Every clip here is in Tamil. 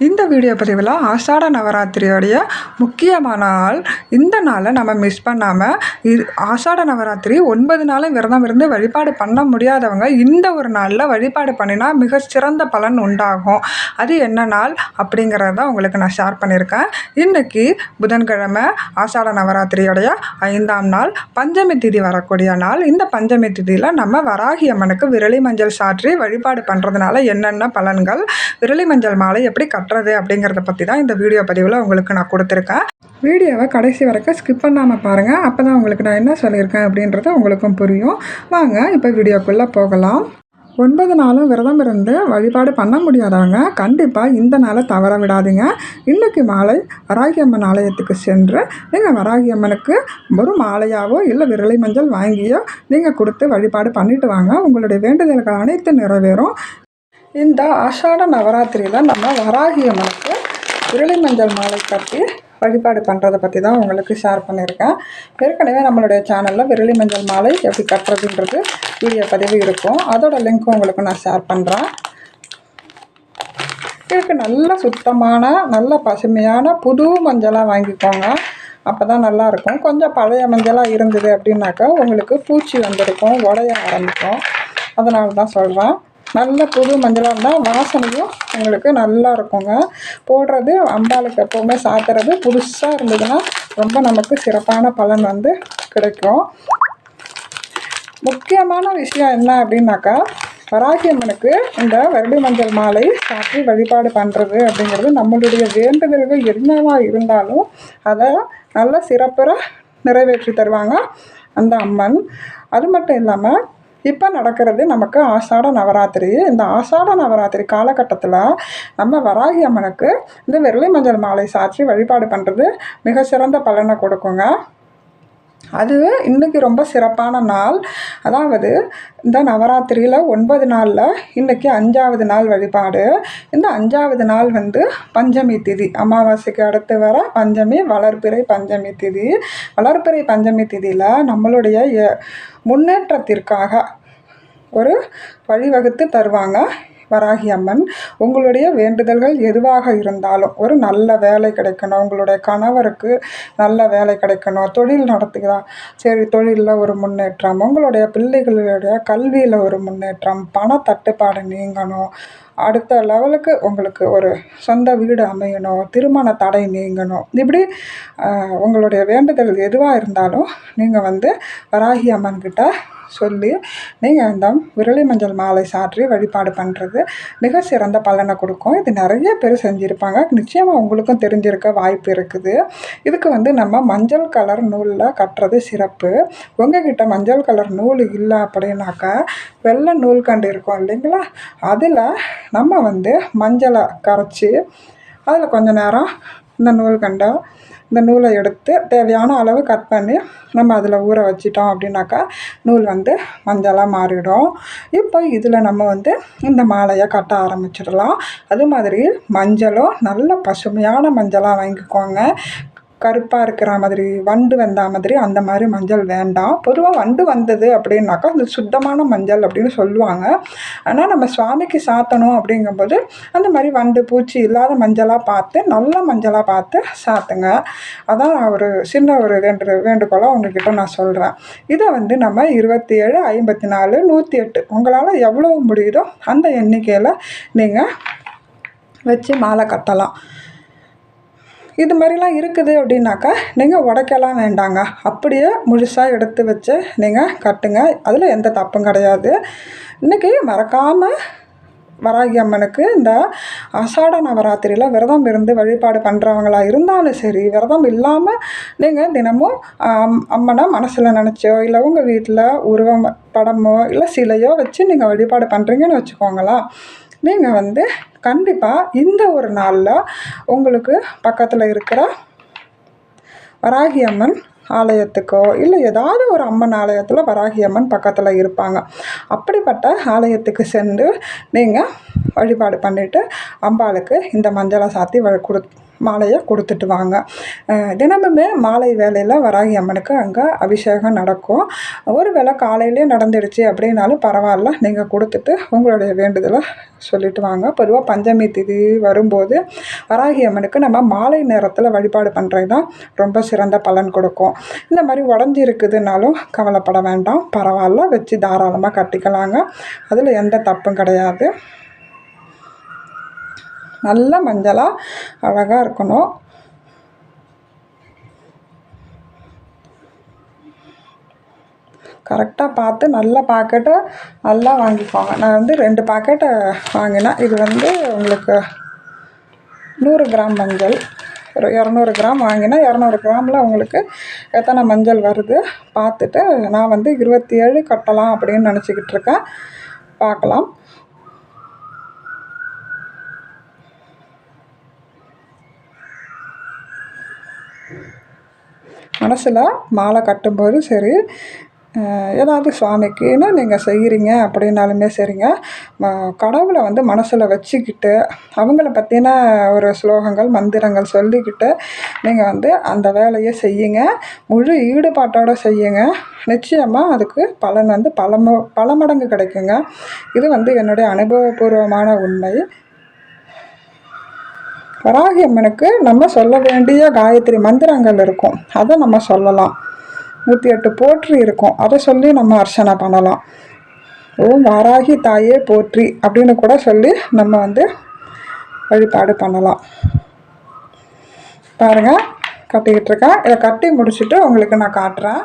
இந்த வீடியோ பதிவில் ஆஷாட நவராத்திரியோடைய முக்கியமான நாள் இந்த நாளை நம்ம மிஸ் பண்ணாமல் இது ஆஷாட நவராத்திரி ஒன்பது நாளும் விரதம் இருந்து வழிபாடு பண்ண முடியாதவங்க இந்த ஒரு நாளில் வழிபாடு பண்ணினா மிக சிறந்த பலன் உண்டாகும். அது என்ன நாள் அப்படிங்கிறத உங்களுக்கு நான் ஷேர் பண்ணியிருக்கேன் இன்றைக்கி புதன்கிழமை ஆஷாட நவராத்திரியோடைய ஐந்தாம் நாள். பஞ்சமி திதி வரக்கூடிய நாள். இந்த பஞ்சமி திதியில் நம்ம வராகி அம்மனுக்கு விரலி மஞ்சள் சாற்றி வழிபாடு பண்ணுறதுனால என்னென்ன பலன்கள்? விரலி மஞ்சள் மாலை எப்படி கட்டுறது அப்படிங்கிறத பற்றி தான் இந்த வீடியோ பதிவில் உங்களுக்கு நான் கொடுத்துருக்கேன். வீடியோவை கடைசி வரைக்கும் ஸ்கிப் பண்ணாமல் பாருங்கள் அப்போ தான் உங்களுக்கு நான் என்ன சொல்லியிருக்கேன் அப்படின்றது உங்களுக்கும் புரியும். வாங்க இப்போ வீடியோக்குள்ளே போகலாம். ஒன்பது நாளும் விரதம் இருந்து வழிபாடு பண்ண முடியாதவங்க கண்டிப்பாக இந்த நாளை தவற விடாதீங்க. இன்றைக்கு மாலை வராகி அம்மன் ஆலயத்துக்கு சென்று நீங்கள் வராகி அம்மனுக்கு ஒரு மாலையாவோ இல்லை விரலை மஞ்சள் வாங்கியோ நீங்கள் கொடுத்து வழிபாடு பண்ணிட்டு வாங்க. உங்களுடைய வேண்டுதல்கள் அனைத்து நிறைவேறும். இந்த ஆஷாட நவராத்திரியில் நம்ம வராகி அம்மனுக்கு விரலி மஞ்சள் மாலை கட்டி வழிபாடு பண்ணுறதை பற்றி தான் உங்களுக்கு ஷேர் பண்ணியிருக்கேன். ஏற்கனவே நம்மளுடைய சேனலில் விரலி மஞ்சள் மாலை எப்படி கட்டுறதுன்றது வீடியோ பதிவு இருக்கும். அதோட லிங்க்கும் உங்களுக்கு நான் ஷேர் பண்ணுறேன் இதுக்கு நல்ல சுத்தமான நல்ல பசுமையான புது மஞ்சளாக வாங்கிக்கோங்க. அப்போ தான் நல்லாயிருக்கும் கொஞ்சம் பழைய மஞ்சளாக இருந்தது அப்படின்னாக்கா உங்களுக்கு பூச்சி வந்திருக்கும் உடைய ஆரம்பிக்கும். அதனால தான் சொல்கிறேன் நல்ல புது மஞ்சளாக இருந்தால் வாசனையும் உங்களுக்கு நல்லா இருக்குங்க. போடுறது அம்பாளுக்கு எப்போவுமே சாத்துறது. புதுசாக இருந்ததுன்னா ரொம்ப நமக்கு சிறப்பான பலன் வந்து கிடைக்கும். முக்கியமான விஷயம் என்ன அப்படின்னாக்கா வராகியம்மனுக்கு இந்த வருடி மஞ்சள் மாலை சாற்றி வழிபாடு பண்ணுறது அப்படிங்கிறது நம்மளுடைய வேண்டுதல்கள் என்னவாக இருந்தாலும் அதை நல்ல சிறப்புற நிறைவேற்றி தருவாங்க அந்த அம்மன். அது மட்டும் இல்லாமல் இப்போ நடக்கிறது நமக்கு ஆஷாட நவராத்திரி. இந்த ஆஷாட நவராத்திரி காலகட்டத்தில் நம்ம வராகி அம்மனுக்கு இந்த வெள்ளை மஞ்சள் மாலை சாற்றி வழிபாடு பண்ணுறது மிக சிறந்த பலனை கொடுக்குங்க. அது இன்றைக்கி ரொம்ப சிறப்பான நாள். அதாவது இந்த நவராத்திரியில் ஒன்பது நாளில் இன்றைக்கி அஞ்சாவது நாள் வழிபாடு. இந்த அஞ்சாவது நாள் வந்து பஞ்சமி திதி. அமாவாசைக்கு அடுத்து வர பஞ்சமி வளர்ப்பிறை பஞ்சமி திதி. வளர்ப்பிறை பஞ்சமி திதியில் நம்மளுடைய முன்னேற்றத்திற்காக ஒரு வழிவகுத்து தருவாங்க. வராகி அம்மன் உங்களுடைய வேண்டுதல்கள் எதுவாக இருந்தாலும் ஒரு நல்ல வேலை கிடைக்கணும் உங்களுடைய கணவருக்கு நல்ல வேலை கிடைக்கணும் தொழில் நடத்துகிறா சரி தொழிலில் ஒரு முன்னேற்றம் உங்களுடைய பிள்ளைகளுடைய கல்வியில் ஒரு முன்னேற்றம் பண தட்டுப்பாடு நீங்கணும் அடுத்த லெவலுக்கு உங்களுக்கு ஒரு சொந்த வீடு அமையணும் திருமண தடை நீங்கணும். இப்படி உங்களுடைய வேண்டுதல் எதுவாக இருந்தாலும் நீங்கள் வந்து வராகி அம்மன்கிட்ட சொல்லி நீங்கள் இந்த விரலி மஞ்சள் மாலை சாற்றி வழிபாடு பண்ணுறது மிக சிறந்த பலனை கொடுக்கும். இது நிறைய பேர் செஞ்சுருப்பாங்க. நிச்சயமாக உங்களுக்கும் தெரிஞ்சிருக்க வாய்ப்பு இருக்குது. இதுக்கு வந்து நம்ம மஞ்சள் கலர் நூலில் கட்டுறது சிறப்பு. உங்ககிட்ட மஞ்சள் கலர் நூல் இல்லை அப்படின்னாக்கா வெள்ளை நூல் கண்டு இருக்கும் இல்லைங்களா? அதில் நம்ம வந்து மஞ்சளை கரைச்சி அதில் கொஞ்சம் நேரம் இந்த நூல் இந்த நூலை எடுத்து தேவையான அளவு கட் பண்ணி நம்ம அதில் ஊற வச்சிட்டோம் அப்படின்னாக்கா நூல் வந்து மஞ்சளாக மாறிடும். இப்போ இதில் நம்ம வந்து இந்த மாலையை கட்ட ஆரம்பிச்சிடலாம். அது மாதிரி மஞ்சளும் நல்ல பசுமையான மஞ்சளாக வாங்கிக்கோங்க. கருப்பாக இருக்கிற மாதிரி வண்டு வந்தால் மாதிரி அந்த மாதிரி மஞ்சள் வேண்டாம். பொதுவாக வண்டு வந்தது அப்படின்னாக்கா அந்த சுத்தமான மஞ்சள் அப்படின்னு சொல்லுவாங்க. ஆனால் நம்ம சுவாமிக்கு சாத்தணும் அப்படிங்கும்போது அந்த மாதிரி வண்டு பூச்சி இல்லாத மஞ்சளாக பார்த்து நல்ல மஞ்சளாக பார்த்து சாத்துங்க. அதான் ஒரு சின்ன ஒரு வேண்டு வேண்டுகோளாக உங்ககிட்ட நான் சொல்கிறேன் இதை வந்து நம்ம இருபத்தி ஏழு ஐம்பத்தி நாலு நூற்றி எட்டு உங்களால் எவ்வளோ முடியுதோ அந்த எண்ணிக்கையில் நீங்கள் வச்சு மாலை கட்டலாம். இது மாதிரிலாம் இருக்குது அப்படின்னாக்கா நீங்கள் உடைக்கலாம் வேண்டாங்க. அப்படியே முழுசாக எடுத்து வச்சு நீங்கள் கட்டுங்க. அதில் எந்த தப்பும் கிடையாது. இன்றைக்கி மறக்காமல் வராகி அம்மனுக்கு இந்த அசாட நவராத்திரியில் விரதம் இருந்து வழிபாடு பண்ணுறவங்களா இருந்தாலும் சரி விரதம் இல்லாமல் நீங்கள் தினமும் அம்மனை மனசில் நினச்சோ இல்லை உங்கள் வீட்டில் உருவம் படமோ இல்லை சிலையோ வச்சு நீங்கள் வழிபாடு பண்ணுறீங்கன்னு வச்சுக்கோங்களேன். நீங்கள் வந்து கண்டிப்பாக இந்த ஒரு நாளில் உங்களுக்கு பக்கத்தில் இருக்கிற வராகி அம்மன் ஆலயத்துக்கோ இல்லை ஏதாவது ஒரு அம்மன் ஆலயத்தில் வராகி அம்மன் பக்கத்தில் இருப்பாங்க. அப்படிப்பட்ட ஆலயத்துக்கு சென்று நீங்கள் வழிபாடு பண்ணிவிட்டு அம்பாளுக்கு இந்த மஞ்சளை சாத்தி வ கொடு மாலையை கொடுத்துட்டு வாங்க. தினமுமே மாலை வேலையில் வராகி அம்மனுக்கு அங்கே அபிஷேகம் நடக்கும். ஒரு வேளை காலையிலே நடந்துடுச்சு அப்படின்னாலும் பரவாயில்ல நீங்கள் கொடுத்துட்டு உங்களுடைய வேண்டுதலை சொல்லிட்டு வாங்க. பொதுவாக பஞ்சமி திதி வரும்போது வராகி அம்மனுக்கு நம்ம மாலை நேரத்தில் வழிபாடு பண்ணுறது தான் ரொம்ப சிறந்த பலன் கொடுக்கும். இந்த மாதிரி உடஞ்சி இருக்குதுன்னாலும் கவலைப்பட வேண்டாம் பரவாயில்ல வச்சு தாராளமாக கட்டிக்கலாங்க. அதில் எந்த தப்பும் கிடையாது. நல்ல மஞ்சளாக அழகாக இருக்கணும். கரெக்டாக பார்த்து நல்ல பாக்கெட்டை நல்லா வாங்கிக்கோங்க. நான் வந்து ரெண்டு பாக்கெட்டை வாங்கினேன். இது வந்து உங்களுக்கு நூறு கிராம் மஞ்சள். ஒரு இரநூறு கிராம் வாங்கினேன். இரநூறு கிராமில் உங்களுக்கு எத்தனை மஞ்சள் வருது பார்த்துட்டு நான் வந்து இருபத்தி ஏழு கட்டலாம் அப்படின்னு நினச்சிக்கிட்டு இருக்கேன். பார்க்கலாம். மனசில் மாலை கட்டும்போது சரி ஏதாவது சுவாமிக்குன்னு நீங்கள் செய்கிறீங்க அப்படின்னாலுமே சரிங்க. கடவுளை வந்து மனசில் வச்சுக்கிட்டு அவங்கள பற்றின ஒரு ஸ்லோகங்கள் மந்திரங்கள் சொல்லிக்கிட்டு நீங்கள் வந்து அந்த வேலையை செய்யுங்க. முழு ஈடுபாட்டோடு செய்யுங்க. நிச்சயமாக அதுக்கு பலன் வந்து பல பல மடங்கு கிடைக்குங்க. இது வந்து என்னுடைய அனுபவபூர்வமான உண்மை. வராகி அம்மனுக்கு நம்ம சொல்ல வேண்டிய காயத்ரி மந்திரங்கள் இருக்கும். அதை நம்ம சொல்லலாம். நூற்றி எட்டு போற்றி இருக்கும். அதை சொல்லி நம்ம அர்ச்சனை பண்ணலாம். ஓம் வாராகி தாயே போற்றி அப்படின்னு கூட சொல்லி நம்ம வந்து வழிபாடு பண்ணலாம். பாருங்கள் கட்டிக்கிட்டு இருக்கேன். இதை கட்டி முடிச்சுட்டு உங்களுக்கு நான் காட்டுறேன்.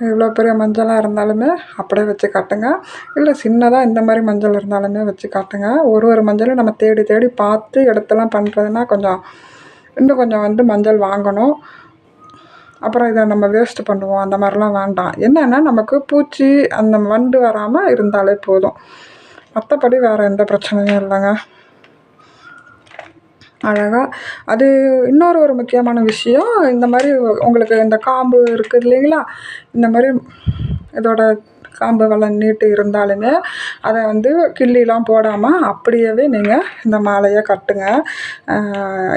இவ்வளோ பெரிய மஞ்சளாக இருந்தாலுமே அப்படியே வச்சு காட்டுங்க. இல்லை சின்னதாக இந்த மாதிரி மஞ்சள் இருந்தாலுமே வச்சு காட்டுங்க. ஒரு ஒரு மஞ்சளும் நம்ம தேடி தேடி பார்த்து இடத்தெல்லாம் பண்ணுறதுனா கொஞ்சம் இன்னும் கொஞ்சம் வந்து மஞ்சள் வாங்கணும். அப்புறம் இதை நம்ம வேஸ்ட் பண்ணுவோம். அந்த மாதிரிலாம் வேண்டாம். என்னென்னா நமக்கு பூச்சி அந்த வண்டு வராமல் இருந்தாலே போதும். மற்றபடி வேறு எந்த பிரச்சனையும் இல்லைங்க. அழகாக அது இன்னொரு ஒரு முக்கியமான விஷயம் இந்த மாதிரி உங்களுக்கு இந்த காம்பு இருக்குது இல்லைங்களா? இந்த மாதிரி இதோட காம்பு வள நீட்டு இருந்தாலுமே அதை வந்து கிள்ளிலாம் போடாமல் அப்படியே நீங்கள் இந்த மாலையை கட்டுங்க.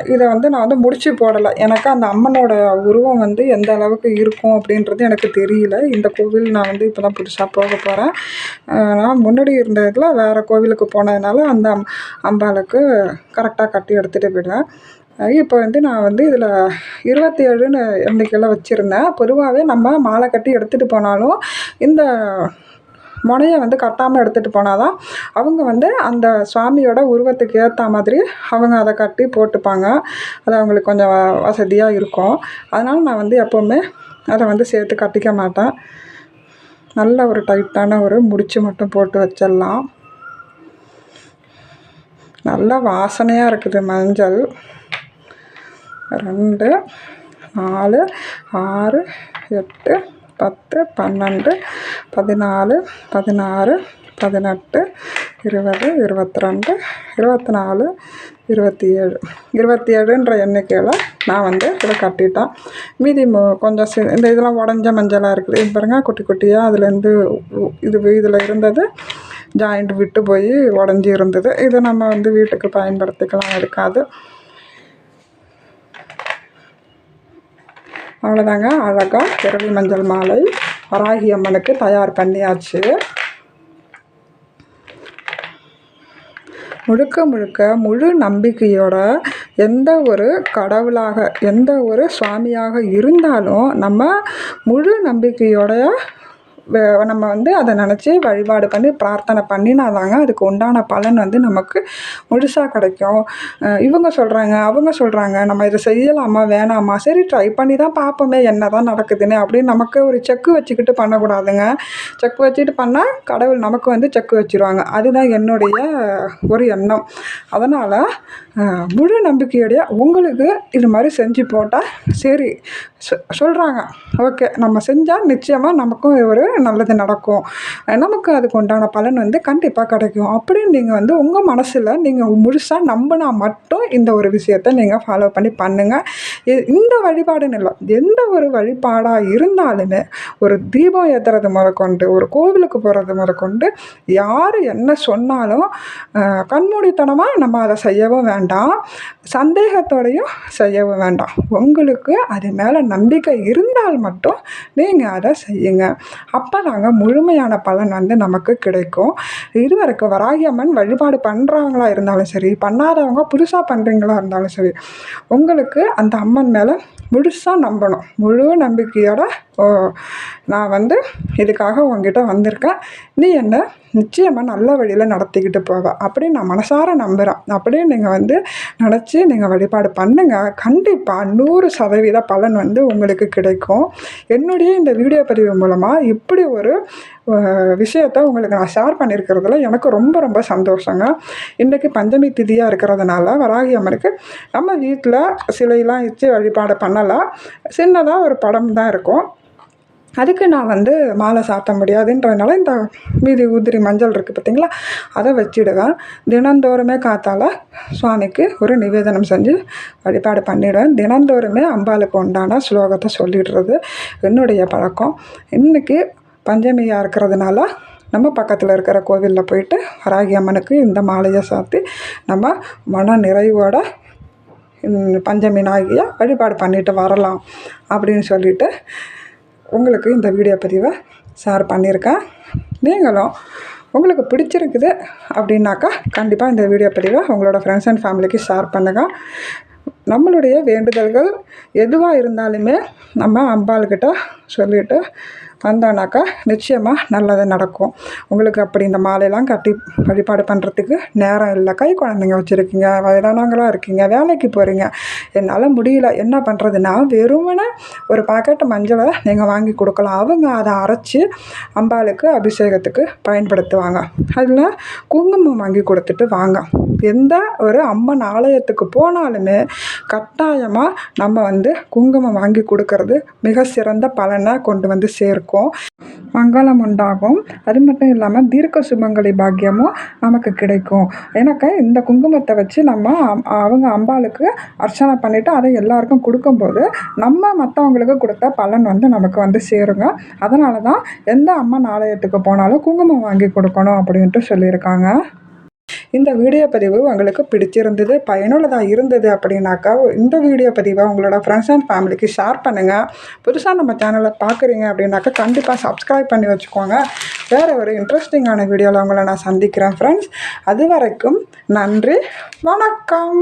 இதை வந்து நான் வந்து முடிச்சு போடலை. எனக்கு அந்த அம்மனோட உருவம் வந்து எந்த அளவுக்கு இருக்கும் அப்படின்றது எனக்கு தெரியல. இந்த கோவில் நான் வந்து இப்போ தான் புதுசாக போக போகிறேன் நான் முன்னாடி இருந்த இதில் வேறு கோவிலுக்கு போனதுனால அந்த அம்- அம்பாளுக்கு கரெக்டாக கட்டி எடுத்துகிட்டு போயிடுவேன். இப்போ வந்து நான் வந்து இதில் இருபத்தி ஏழுன்னு எண்ணிக்கையில் வச்சுருந்தேன். பொதுவாகவே நம்ம மாலை கட்டி எடுத்துகிட்டு போனாலும் இந்த முனையை வந்து கட்டாமல் எடுத்துகிட்டு போனால் தான் அவங்க வந்து அந்த சுவாமியோட உருவத்துக்கு ஏற்ற மாதிரி அவங்க அதை கட்டி போட்டுப்பாங்க. அது அவங்களுக்கு கொஞ்சம் வசதியாக இருக்கும். அதனால் நான் வந்து எப்போவுமே அதை வந்து சேர்த்து கட்டிக்க மாட்டேன். நல்ல ஒரு டைட்டான ஒரு முடிச்சு மட்டும் போட்டு வச்சிடலாம். நல்ல வாசனையாக இருக்குது மஞ்சள். ரெண்டு நாலு ஆறு எட்டு பத்து பன்னெண்டு பதினாலு பதினாறு பதினெட்டு இருபது இருபத்தி ரெண்டு இருபத்தி நாலு இருபத்தி ஏழு இருபத்தி ஏழுன்ற எண்ணிக்கையில் நான் வந்து இதை கட்டிட்டேன். மீதி கொஞ்சம் சி இந்த இதெல்லாம் உடஞ்ச மஞ்சளாக இருக்குது. இது பாருங்கள் குட்டி குட்டியாக அதுலேருந்து இது இதில் இருந்தது. ஜாயிண்ட் விட்டு போய் உடஞ்சி இருந்தது. இதை நம்ம வந்து வீட்டுக்கு பயன்படுத்திக்கலாம் இருக்காது அவ்வளோதாங்க அழகாக பிறவி மஞ்சள் மாலை. வராகி அம்மனுக்கு தயார் பண்ணியாச்சு. முழுக்க முழுக்க முழு நம்பிக்கையோட எந்த ஒரு கடவுளாக எந்த ஒரு சுவாமியாக இருந்தாலும் நம்ம முழு நம்பிக்கையோட நம்ம வந்து அதை நினச்சி வழிபாடு பண்ணி பிரார்த்தனை பண்ணினாதாங்க அதுக்கு உண்டான பலன் வந்து நமக்கு முழுசாக கிடைக்கும். இவங்க சொல்கிறாங்க அவங்க சொல்கிறாங்க நம்ம இதை செய்யலாமா வேணாமா? சரி ட்ரை பண்ணி தான் பார்ப்போமே என்ன தான் நடக்குதுன்னு. அப்படின்னு நமக்கு ஒரு செக்கு வச்சுக்கிட்டு பண்ணக்கூடாதுங்க. செக்கு வச்சுட்டு பண்ணால் கடவுள் நமக்கு வந்து செக்கு வச்சுருவாங்க. அதுதான் என்னுடைய ஒரு எண்ணம். அதனால் முழு நம்பிக்கையோடைய உங்களுக்கு இது மாதிரி செஞ்சு போட்டால் சரி. சொல்கிறாங்க ஓகே நம்ம செஞ்சால் நிச்சயமாக நமக்கும் ஒரு நல்லது நடக்கும். நமக்கு அதுக்கு உண்டான பலன் வந்து கண்டிப்பாக கிடைக்கும். அப்படின்னு நீங்கள் வந்து உங்கள் மனசில் நீங்கள் முழுசாக நம்பினா மட்டும் இந்த ஒரு விஷயத்தை நீங்கள் ஃபாலோ பண்ணி பண்ணுங்கள் இந்த வழிபாடுன்னு இல்லை எந்த ஒரு வழிபாடாக இருந்தாலுமே ஒரு தீபம் ஏற்றுறது முதற்கொண்டு ஒரு கோவிலுக்கு போகிறது முதற்கொண்டு யார் என்ன சொன்னாலும் கண்மூடித்தனமாக நம்ம அதை செய்யவும் வேண்டாம். சந்தேகத்தோடையும் செய்யவும் வேண்டாம். உங்களுக்கு அது மேலே நம்பிக்கை இருந்தால் மட்டும் நீங்கள் அதை செய்யுங்க. அப்போ தாங்க முழுமையான பலன் வந்து நமக்கு கிடைக்கும். இதுவரைக்கும் வராகி அம்மன் வழிபாடு பண்ணுறவங்களா இருந்தாலும் சரி பண்ணாதவங்க புதுசாக பண்ணுறீங்களா இருந்தாலும் சரி உங்களுக்கு அந்த அம்மன் மேலே முழுசாக நம்பணும். முழு நம்பிக்கையோட ஓ நான் வந்து இதுக்காக உங்ககிட்ட வந்திருக்கேன். நீ என்ன நிச்சயமாக நல்ல வழியில் நடத்திக்கிட்டு போவேன் அப்படின்னு நான் மனசார நம்புகிறேன் அப்படியே நீங்கள் வந்து நினச்சி நீங்கள் வழிபாடு பண்ணுங்கள் கண்டிப்பாக நூறு சதவீத பலன் வந்து உங்களுக்கு கிடைக்கும். என்னுடைய இந்த வீடியோ பதிவு மூலமாக இப்படி ஒரு விஷயத்தை உங்களுக்கு நான் ஷேர் பண்ணியிருக்கிறதுல எனக்கு ரொம்ப ரொம்ப சந்தோஷங்க. இன்றைக்கி பஞ்சமி திதியாக இருக்கிறதுனால வராகி அம்மனுக்கு நம்ம வீட்டில் சிலையெல்லாம் வச்சு வழிபாடு பண்ணலாம். சின்னதாக ஒரு படம் தான் இருக்கும். அதுக்கு நான் வந்து மாலை சாத்த முடியாதுன்றதுனால இந்த மீதி உதிரி மஞ்சள் இருக்குது பார்த்தீங்களா அதை வச்சிடுவேன். தினந்தோறுமே காத்தால சுவாமிக்கு ஒரு நிவேதனம் செஞ்சு வழிபாடு பண்ணிவிடுவேன் தினந்தோறுமே அம்பாளுக்கு உண்டான ஸ்லோகத்தை சொல்லிடுறது என்னுடைய பழக்கம். இன்றைக்கி பஞ்சமியாக இருக்கிறதுனால நம்ம பக்கத்தில் இருக்கிற கோவிலில் போயிட்டு வராகி அம்மனுக்கு இந்த மாலையை சாத்தி நம்ம மன நிறைவோட பஞ்சமி நாயகியை வழிபாடு பண்ணிட்டு வரலாம் அப்படின்னு சொல்லிட்டு உங்களுக்கு இந்த வீடியோ பதிவை ஷேர் பண்ணியிருக்கேன் நீங்களும் உங்களுக்கு பிடிச்சிருக்குது அப்படின்னாக்கா கண்டிப்பாக இந்த வீடியோ பதிவை உங்களோட ஃப்ரெண்ட்ஸ் அண்ட் ஃபேமிலிக்கு ஷேர் பண்ணுங்கள் நம்மளுடைய வேண்டுதல்கள் எதுவாக இருந்தாலுமே நம்ம அம்பாள்கிட்ட சொல்லிவிட்டு வந்தோன்னாக்கா நிச்சயமாக நல்லது நடக்கும். உங்களுக்கு அப்படி இந்த மாலையெல்லாம் கட்டி வழிபாடு பண்ணுறதுக்கு நேரம் இல்லை. கை குழந்தைங்க வச்சுருக்கீங்க வயதானவங்களாக இருக்கீங்க வேலைக்கு போகிறீங்க என்னால் முடியல. என்ன பண்ணுறதுன்னா வெறுமனே ஒரு பாக்கெட் மஞ்சளை நீங்கள் வாங்கி கொடுக்கலாம். அவங்க அதை அரைச்சி அம்பாளுக்கு அபிஷேகத்துக்கு பயன்படுத்துவாங்க. அதில் குங்குமம் வாங்கி கொடுத்துட்டு வாங்க. எந்த ஒரு அம்மன் ஆலயத்துக்கு போனாலுமே கட்டாயமாக நம்ம வந்து குங்குமம் வாங்கி கொடுக்கறது மிக சிறந்த பலனை கொண்டு வந்து சேர்க்கும். மங்களம் உண்டாகும். அது மட்டும் இல்லாமல் தீர்க்க சுமங்கலி பாக்கியமும் நமக்கு கிடைக்கும். எனக்கு இந்த குங்குமத்தை வச்சு நம்ம அம்- அவங்க அம்பாளுக்கு அர்ச்சனை பண்ணிவிட்டு அதை எல்லாருக்கும் கொடுக்கும்போது நம்ம மற்றவங்களுக்கு கொடுத்த பலன் வந்து நமக்கு வந்து சேருங்க. அதனால தான் எந்த அம்மன் ஆலயத்துக்கு போனாலும் குங்குமம் வாங்கி கொடுக்கணும் அப்படின்ட்டு சொல்லியிருக்காங்க. இந்த வீடியோ பதிவு உங்களுக்கு பிடிச்சிருந்தது பயனுள்ளதாக இருந்தது அப்படின்னாக்கா இந்த வீடியோ பதிவை உங்களோட ஃப்ரெண்ட்ஸ் அண்ட் ஃபேமிலிக்கு ஷேர் பண்ணுங்கள் புதுசாக நம்ம சேனலை பார்க்குறீங்க அப்படின்னாக்கா கண்டிப்பாக சப்ஸ்கிரைப் பண்ணி வச்சுக்கோங்க. வேறு ஒரு இன்ட்ரெஸ்டிங்கான வீடியோவில் உங்களை நான் சந்திக்கிறேன் ஃப்ரெண்ட்ஸ் அது வரைக்கும் நன்றி வணக்கம்.